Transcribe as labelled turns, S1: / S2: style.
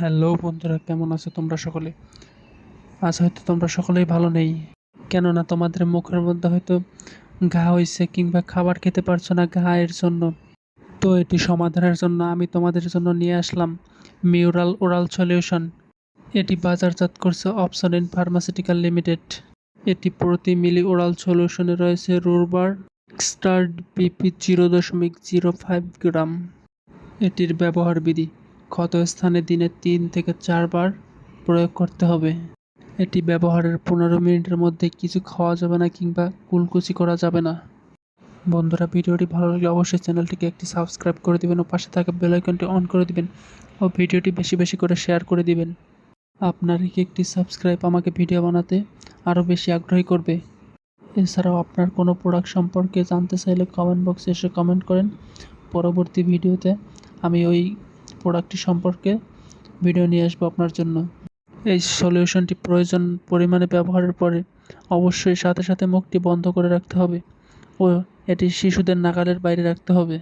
S1: Hello বন্ধুরা, কেমন আছো তোমরা সকলে? আজ হয়তো তোমরা সকলেই ভালো নেই। কেননা তোমাদের মুখের মধ্যে হয়তো ঘা হয়েছে কিংবা খাবার খেতে পারছ না ঘায়ের জন্য। তো এটি সমাধানের জন্য আমি তোমাদের জন্য নিয়ে আসলাম মিউরাল ওরাল সলিউশন। এটি বাজারজাত করছে অপশন ইন ফার্মাসিউটিক্যাল লিমিটেড। এটি প্রতি মিলি ওরাল সলিউশনে রয়েছে রুরবার স্টার্ড বিপি জিরো দশমিক জিরো ফাইভ গ্রাম। এটির ব্যবহার বিধি ক্ষতস্থানে দিনে তিন থেকে চারবার প্রয়োগ করতে হবে। এটি ব্যবহারের পনেরো মিনিটের মধ্যে কিছু খাওয়া যাবে না কিংবা কুলকুচি করা যাবে না। বন্ধুরা, ভিডিওটি ভালো লাগলে অবশ্যই চ্যানেলটিকে একটি সাবস্ক্রাইব করে দিবেন ও পাশে থাকা বেল আইকনটি অন করে দিবেন ও ভিডিওটি বেশি বেশি করে শেয়ার করে দিবেন। আপনার একটি সাবস্ক্রাইব আমাকে ভিডিও বানাতে আরও বেশি আগ্রহী করবে? এছাড়াও আপনার কোনো প্রোডাক্ট সম্পর্কে জানতে চাইলে কমেন্ট বক্সে এসে কমেন্ট করেন। পরবর্তী ভিডিওতে আমি ওই প্রোডাক্টটি সম্পর্কে ভিডিও নিয়ে আসব আপনার জন্য। এই সলিউশনটি প্রয়োজন পরিমাণে ব্যবহারের পরে অবশ্যই সাথে সাথে মুখটি বন্ধ করে রাখতে হবে ও এটি শিশুদের নাগালের বাইরে রাখতে হবে।